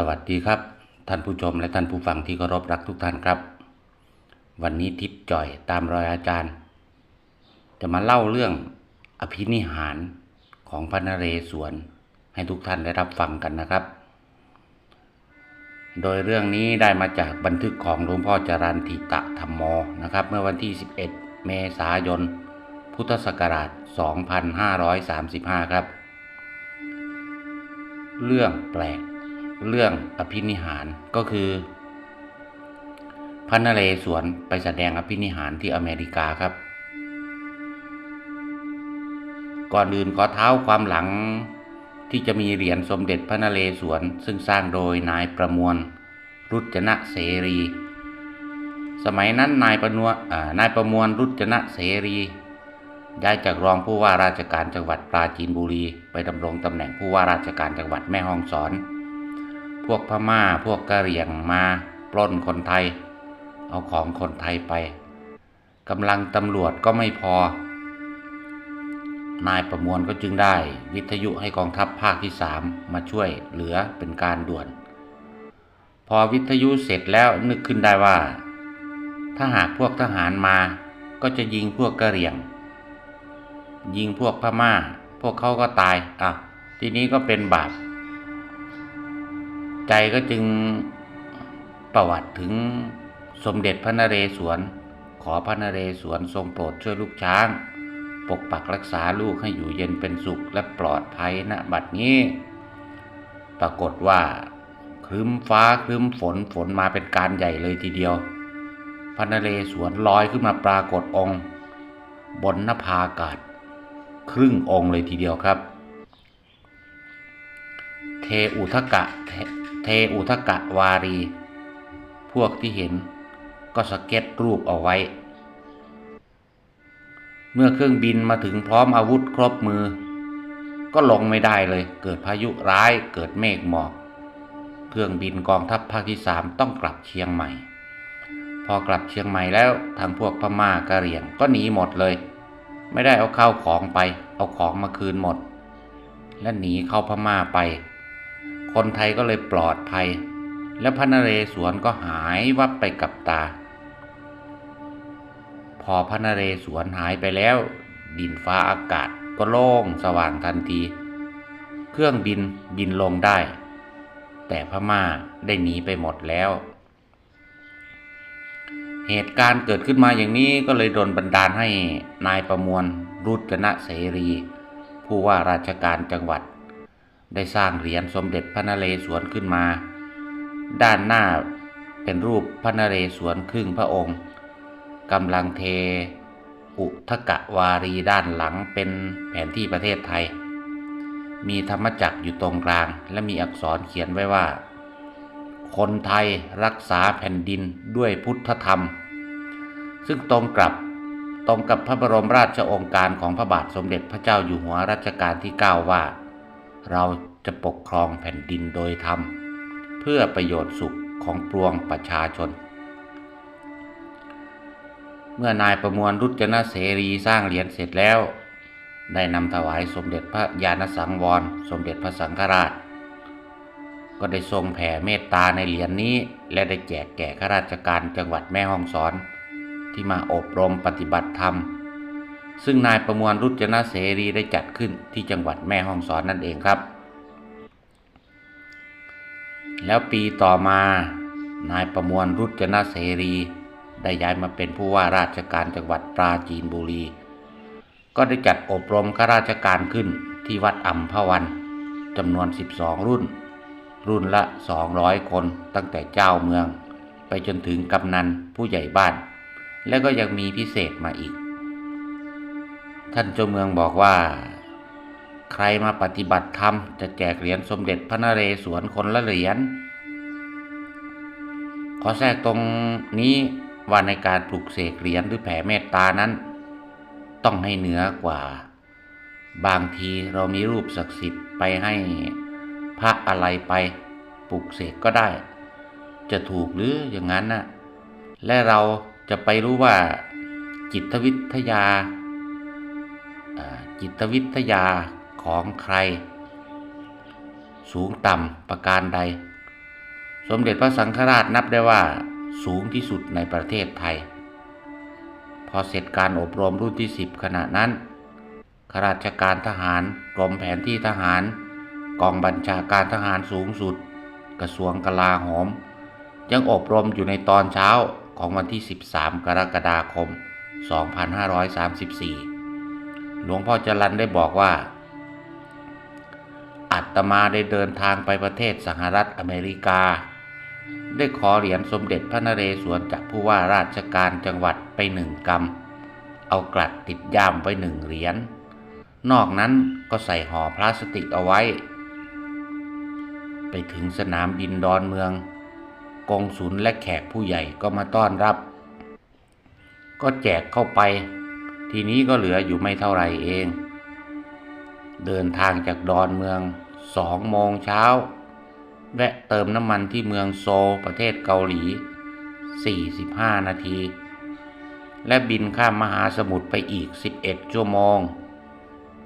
สวัสดีครับ ท่านผู้ชมและท่านผู้ฟังที่เคารพรักทุกท่านครับ วันนี้ทิพย์จ่อยตามรอยอาจารย์ จะมาเล่าเรื่องอภินิหารของพระนเรศวรให้ทุกท่านได้รับฟังกันนะครับ โดยเรื่องนี้ได้มาจากบันทึกของหลวงพ่อจรันติตะธรรมโมนะครับ เมื่อวันที่ 11 เมษายน พุทธศักราช 2535 ครับ เรื่องแปลก เรื่องอภินิหารก็คือพระนเรศวรไปแสดงอภินิหารที่อเมริกาครับ ก่อนอื่นขอเท้าความหลังที่จะมีเหรียญสมเด็จพระนเรศวรซึ่งสร้างโดยนายประมวลรุจนะเสรี สมัยนั้นนายประนวานายประมวลรุจนะเสรี ย้ายจากรองผู้ว่าราชการจังหวัดปราจีนบุรี ไปดำรงตำแหน่งผู้ว่าราชการจังหวัดแม่ฮ่องสอน พวกพม่าพวกกะเหรี่ยงมาปล้นคนไทย เอาของคนไทยไปกำลังตำรวจก็ไม่พอ นายประมวลก็จึงได้วิทยุให้กองทัพภาคที่สามมาช่วยเหลือเป็นการด่วน พอวิทยุเสร็จแล้วนึกขึ้นได้ว่า ถ้าหากพวกทหารมาก็จะยิงพวกกะเหรี่ยง ยิงพวกพม่า พวกเขาก็ตายอะทีนี้ก็เป็นบาป ใจก็จึงประวัติถึงสมเด็จพระนเรศวร ขอพระนเรศวรทรงโปรดช่วยลูกช้าง ปกปักรักษาลูกให้อยู่เย็นเป็นสุขและปลอดภัยณบัดนี้ ปรากฏว่าครึ้มฟ้าครึ้มฝนฝนมาเป็นการใหญ่เลยทีเดียว พระนเรศวรลอยขึ้นมาปรากฏองค์ บนนภาอากาศ ครึ่งองค์เลยทีเดียวครับ เทอุทกะ ทเทอุทกะวารี พวกที่เห็นก็สเก็ตรูปเอาไว้ เมื่อเครื่องบินมาถึงพร้อมอาวุธครบมือ ก็ลงไม่ได้เลย เกิดพายุร้ายเกิดเมฆหมอก เครื่องบินกองทัพภาคที่สามต้องกลับเชียงใหม่ พอกลับเชียงใหม่แล้วทางพวกพม่ากะเหรี่ยงก็หนีหมดเลย ไม่ได้เอาเข้าของไป เอาของมาคืนหมด และหนีเข้าพม่าไป คนไทยก็เลยปลอดภัย แล้วพระนเรศวรก็หายวับไปกับตา พอพระนเรศวรหายไปแล้ว ดินฟ้าอากาศก็โล่งสว่างทันที เครื่องบินบินลงได้ แต่พม่าได้หนีไปหมดแล้ว เหตุการณ์เกิดขึ้นมาอย่างนี้ก็เลยโดนบันดาลให้นายประมวลรุจนะเสรี ผู้ว่าราชการจังหวัด ได้สร้างเหรียญสมเด็จพระนเรศวรขึ้นมา ด้านหน้าเป็นรูปพระนเรศวรครึ่งพระองค์กำลังเทอุทกะวารีด้านหลังเป็นแผนที่ประเทศไทย มีธรรมจักรอยู่ตรงกลาง และมีอักษรเขียนไว้ว่า คนไทยรักษาแผ่นดินด้วยพุทธธรรม ซึ่งตรงกับตรงกับพระบรมราชโองการของพระบาทสมเด็จพระเจ้าอยู่หัวรัชกาลที่ 9 ว่า เราจะปกครองแผ่นดินโดยธรรม เพื่อประโยชน์สุขของปวงประชาชน เมื่อนายประมวลรุจนะเสรีสร้างเหรียญเสร็จแล้ว ได้นำถวายสมเด็จพระญาณสังวร สมเด็จพระสังฆราช ก็ได้ทรงแผ่เมตตาในเหรียญนนี้ และได้แจกแก่ข้าราชการจังหวัดแม่ฮ่องสอน ที่มาอบรมปฏิบัติธรรม ซึ่งนายประมวลรุจนะเสรีได้จัดขึ้นที่จังหวัดแม่ฮ่องสอนนั่นเองครับ แล้วปีต่อมา นายประมวลรุจนะเสรี ได้ย้ายมาเป็นผู้ว่าราชการจังหวัดปราจีนบุรี ก็ได้จัดอบรมข้าราชการขึ้นที่วัดอัมพวันจำนวน 12 รุ่น รุ่นละ 200 คนตั้งแต่เจ้าเมือง ไปจนถึงกำนันผู้ใหญ่บ้าน และก็ยังมีพิเศษมาอีก ท่านเจ้าเมืองบอกว่า ใครมาปฏิบัติธรรมจะแจกเหรียญสมเด็จพระนเรศวรคนละเหรียญขอแทรกตรงนี้ว่าในการปลุกเสกเหรียญหรือแผ่เมตตานั้น ต้องให้เหนือกว่า บางทีเรามีรูปศักดิ์สิทธิ์ไปให้พระอะไรไปปลุกเสกก็ได้ จะถูกหรืออย่างนั้นนะและเราจะไปรู้ว่าจิตวิทยาอ่า จิตวิทยาของใคร สูงต่ำประการใด สมเด็จพระสังฆราชนับได้ว่าสูงที่สุดในประเทศไทย พอเสร็จการอบรมรุ่นที่ 10 ขณะนั้นข้าราชการทหารกรมแผนที่ทหาร กองบัญชาการทหารสูงสุด กระทรวงกลาโหม ยังอบรมอยู่ในตอนเช้าของวันที่ 13 กรกฎาคม 2534 หลวงพ่อจรันได้บอกว่า อัตมาได้เดินทางไปประเทศสหรัฐอเมริกา ได้ขอเหรียญสมเด็จพระนเรศวรจากผู้ว่าราชการจังหวัดไปหนึ่งกำเอากลัดติดย่ามไว้หนึ่งเหรียญนอกนั้นก็ใส่ห่อพลาสติกเอาไว้ ไปถึงสนามบินดอนเมือง กองสุลและแขกผู้ใหญ่ก็มาต้อนรับ ก็แจกเข้าไป ทีนี้ก็เหลืออยู่ไม่เท่าไหร่เอง เดินทางจากดอนเมืองสองโมงเช้า แวะเติมน้ำมันที่เมืองโซลประเทศเกาหลี 45 นาที และบินข้ามมหาสมุทรไปอีก 11 ชั่วโมง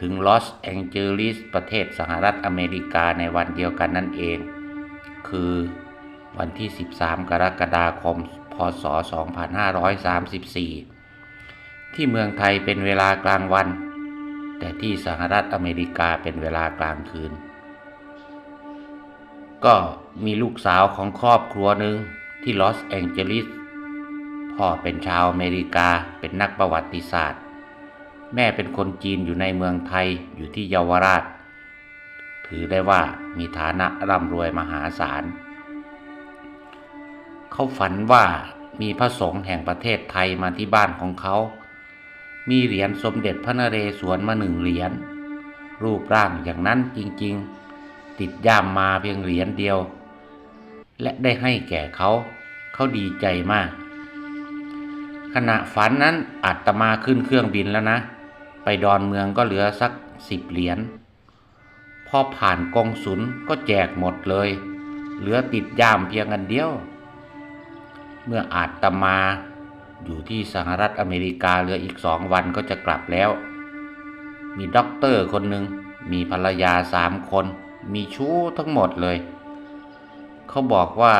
ถึงลอสแองเจลิสประเทศสหรัฐอเมริกาในวันเดียวกันนั่นเอง คือวันที่ 13 กรกฎาคม พศ 2534 ที่เมืองไทยเป็นเวลากลางวัน แต่ที่สหรัฐอเมริกาเป็นเวลากลางคืน ก็มีลูกสาวของครอบครัวหนึ่งที่ลอสแองเจลิสพ่อเป็นชาวอเมริกาเป็นนักประวัติศาสตร์ แม่เป็นคนจีนอยู่ในเมืองไทยอยู่ที่เยาวราช ถือได้ว่ามีฐานะร่ำรวยมหาศาล เขาฝันว่ามีพระสงฆ์แห่งประเทศไทยมาที่บ้านของเขา มีเหรียญสมเด็จพระนเรศวรมาหนึ่งเหรียญรูปร่างอย่างนั้นจริงๆ ติดย่ามมาเพียงเหรียญเดียว และได้ให้แก่เขา เขาดีใจมาก ขณะฝันนั้นอาตมาขึ้นเครื่องบินแล้วนะ ไปดอนเมืองก็เหลือสักสิบเหรียญพอผ่านกองสุลก็แจกหมดเลย เหลือติดย่ามเพียงอันเดียว เมื่ออาตมา อยู่ที่สหรัฐอเมริกาเหลืออีกสองวันก็จะกลับแล้ว มีด็อกเตอร์คนหนึ่งมีภรรยาสามคน มีชู้ทั้งหมดเลย เขาบอกว่า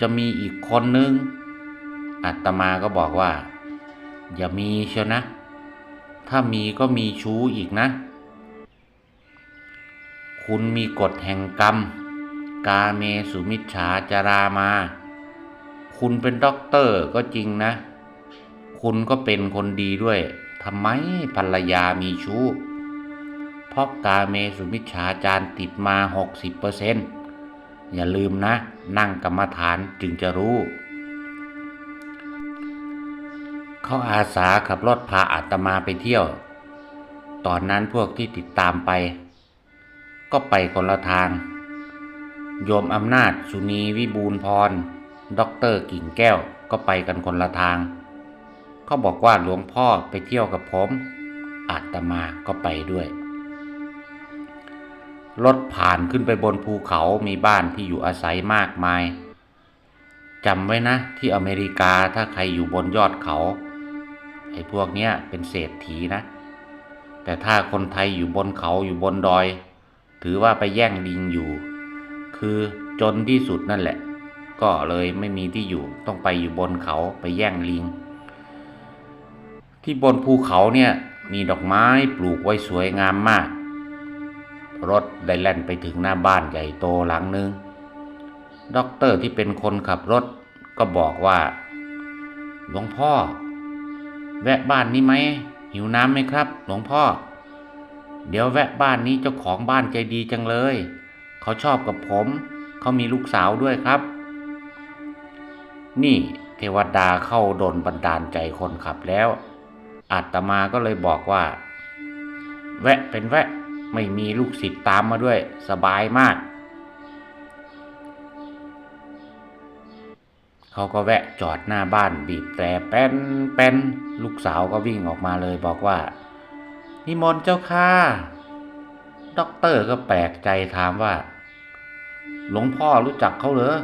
จะมีอีกคนนึงอาตมาก็บอกว่า อย่ามีเชียวนะ ถ้ามีก็มีชู้อีกนะ คุณมีกฎแห่งกรรม กาเมสุมิจฉาจารามา คุณเป็นด็อกเตอร์ก็จริงนะ คุณก็เป็นคนดีด้วยทำไมภรรยามีชู้เพราะกาเมสุมิจฉาจารติดมา 60%อย่าลืมนะ นั่งกรรมฐานจึงจะรู้ เขาอาสาขับรถพาอาตมาไปเที่ยว ตอนนั้นพวกที่ติดตามไป ก็ไปคนละทาง โยมอำนาจสุนีวิบูลพร ด็อกเตอร์กิ่งแก้วก็ไปกันคนละทาง เขาบอกว่าหลวงพ่อไปเที่ยวกับผม อาตมาก็ไปด้วย รถผ่านขึ้นไปบนภูเขามีบ้านที่อยู่อาศัยมากมายจำไว้นะ ที่อเมริกาถ้าใครอยู่บนยอดเขา ไอ้พวกเนี้ยเป็นเศรษฐีนะ แต่ถ้าคนไทยอยู่บนเขาอยู่บนดอย ถือว่าไปแย่งลิงอยู่ คือจนที่สุดนั่นแหละ ก็เลยไม่มีที่อยู่ต้องไปอยู่บนเขาไปแย่งลิง ที่บนภูเขาเนี่ยมีดอกไม้ปลูกไว้สวยงามมาก รถได้แล่นไปถึงหน้าบ้านใหญ่โตหลังนึงด็อกเตอร์ที่เป็นคนขับรถก็บอกว่าหลวงพ่อ แวะบ้านนี้ไหมหิวน้ำไหมครับ หลวงพ่อ เดี๋ยวแวะบ้านนี้เจ้าของบ้านใจดีจังเลย เขาชอบกับผม เขามีลูกสาวด้วยครับ นี่เทวดาเข้าดนบันดาลใจคนขับแล้วอาตมาก็เลยบอกว่า แวะเป็นแวะไม่มีลูกศิษย์ตามมาด้วย สบายมาก เขาก็แวะจอดหน้าบ้านบีบแตรแป้นแป้นลูกสาวก็วิ่งออกมาเลยบอกว่า นิมนต์เจ้าค่ะด็อกเตอร์ก็แปลกใจถามว่า หลวงพ่อรู้จักเขาเหรอ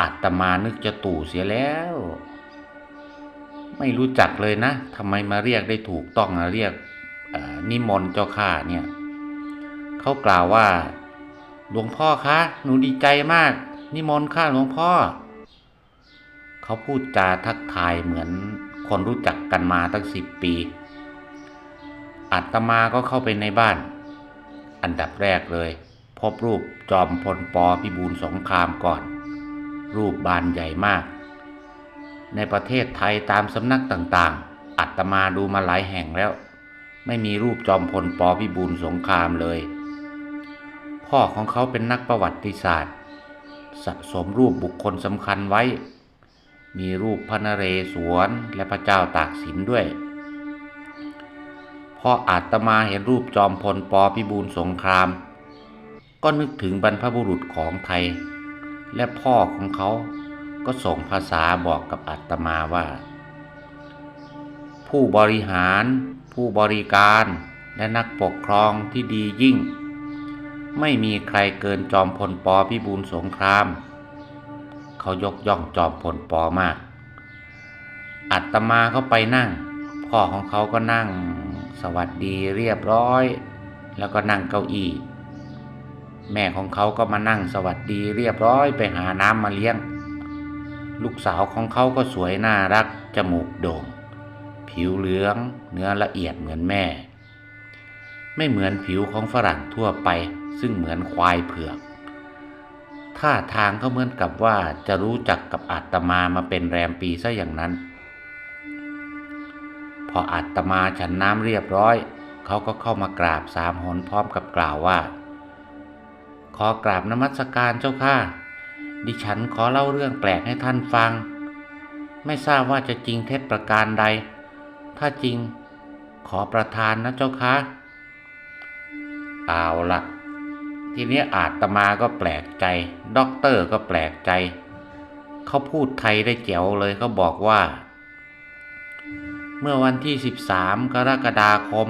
อาตมานึกจะตู่เสียแล้ว ไม่รู้จักเลยนะทำไมมาเรียกได้ถูกต้องนะเรียกนิมนต์เจ้าข้าเนี่ยเขากล่าวว่า หลวงพ่อคะหนูดีใจมาก นิมนต์ค่ะหลวงพ่อ เขาพูดจาทักทายเหมือนคนรู้จักกันมาตั้งสิบปีอาตมาก็เข้าไปในบ้าน อันดับแรกเลย พบรูปจอมพลปอพิบูลสงครามก่อน รูปบานใหญ่มาก ในประเทศไทยตามสำนักต่างๆอาตมาดูมาหลายแห่งแล้ว ไม่มีรูปจอมพลปพิบูลสงครามเลย พ่อของเขาเป็นนักประวัติศาสตร์ สะสมรูปบุคคลสำคัญไว้ มีรูปพระนเรศวรและพระเจ้าตากสินด้วยพออาตมาเห็นรูปจอมพลปพิบูลสงคราม ก็นึกถึงบรรพบุรุษของไทย และพ่อของเขาก็ส่งภาษาบอกกับอาตมาว่า ผู้บริหาร ผู้บริการและนักปกครองที่ดียิ่ง ไม่มีใครเกินจอมพลปพิบูลสงคราม เขายกย่องจอมพลปมาก อัตมาเขาไปนั่ง พ่อของเขาก็นั่งสวัสดีเรียบร้อย แล้วก็นั่งเก้าอี้ แม่ของเขาก็มานั่งสวัสดีเรียบร้อยไปหาน้ำมาเลี้ยง ลูกสาวของเขาก็สวยน่ารัก จมูกโด่ง ผิวเหลือง เนื้อละเอียดเหมือนแม่ ไม่เหมือนผิวของฝรั่งทั่วไป ซึ่งเหมือนควายเผือกท่าทางก็เหมือนกับว่าจะรู้จักกับอาตมามาเป็นแรมปีซะอย่างนั้น พออาตมาฉันน้ำเรียบร้อย เขาก็เข้ามากราบสามหนพร้อมกับกล่าวว่า ขอกราบนมัสการเจ้าค่ะ ดิฉันขอเล่าเรื่องแปลกให้ท่านฟัง ไม่ทราบว่าจะจริงเท็จประการใด ถ้าจริงขอประทานนะเจ้าค่ะเอาละทีนี้อาตมาก็แปลกใจ ด็อกเตอร์ก็แปลกใจ เขาพูดไทยได้แจ๋วเลยเขาบอกว่า เมื่อวันที่ 13 กรกฎาคม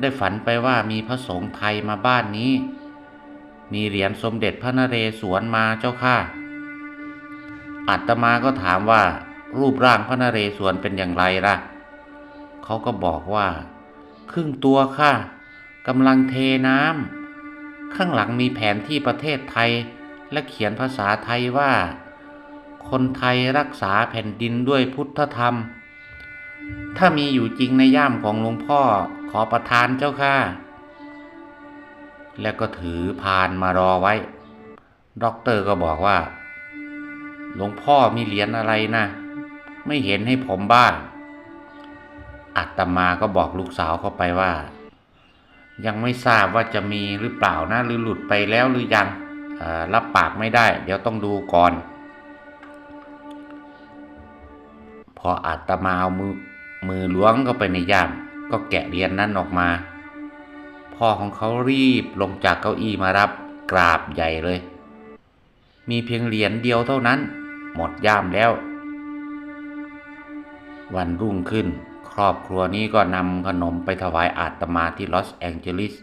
ได้ฝันไปว่ามีพระสงฆ์ไทยมาบ้านนี้ มีเหรียญสมเด็จพระนเรศวรมาเจ้าค่ะอาตมาก็ถามว่ารูปร่างพระนเรศวรเป็นอย่างไรล่ะ เขาก็บอกว่า ครึ่งตัวค่ะกำลังเทน้ำข้างหลังมีแผนที่ประเทศไทยและเขียนภาษาไทยว่า คนไทยรักษาแผ่นดินด้วยพุทธธรรม ถ้ามีอยู่จริงในย่ามของหลวงพ่อขอประทานเจ้าค่ะ แล้วก็ถือพานมารอไว้ ด็อกเตอร์ก็บอกว่า หลวงพ่อมีเหรียญอะไรนะ ไม่เห็นให้ผมบ้างอาตมาก็บอกลูกสาวเข้าไปว่า ยังไม่ทราบว่าจะมีหรือเปล่านะหรือหลุดไปแล้วหรือยังรับปากไม่ได้ เดี๋ยวต้องดูก่อน พออาตมาเอามือมือล้วงเข้าไปในย่ามก็แกะเหรียญนนั้นออกมา พ่อของเขารีบลงจากเก้าอี้มารับกราบใหญ่เลย มีเพียงเหรียญเดียวเท่านั้น หมดย่ามแล้ว วันรุ่งขึ้น ครอบครัวนี้ก็นำขนมไปถวายอาตมาที่ลอสแองเจลิส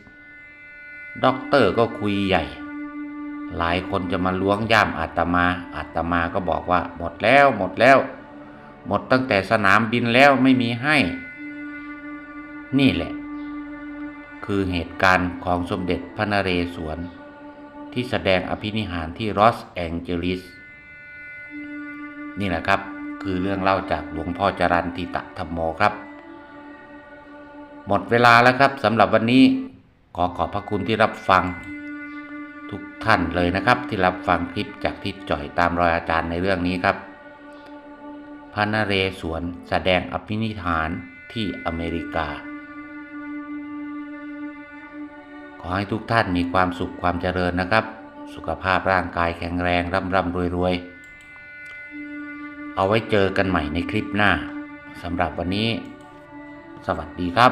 ด็อกเตอร์ก็คุยใหญ่ หลายคนจะมาล้วงย่ามอาตมา อาตมาก็บอกว่าหมดแล้วหมดแล้ว หมดตั้งแต่สนามบินแล้วไม่มีให้ นี่แหละ คือเหตุการณ์ของสมเด็จพระนเรศวร ที่แสดงอภินิหารที่ลอสแองเจลิส นี่แหละครับคือเรื่องเล่าจากหลวงพ่อจรันติตะธรรมโมครับ หมดเวลาแล้วครับสำหรับวันนี้ขอขอบพระคุณที่รับฟังทุกท่านเลยนะครับ ที่รับฟังคลิปจากทิศจ่อยตามรอยอาจารย์ในเรื่องนี้ครับ พระนเรศวรแสดงอภินิหารที่อเมริกา ขอให้ทุกท่านมีความสุขความเจริญนะครับ สุขภาพร่างกายแข็งแรงร่ำร่ำรวยรวยเอาไว้เจอกันใหม่ในคลิปหน้าสำหรับวันนี้ สวัสดีครับ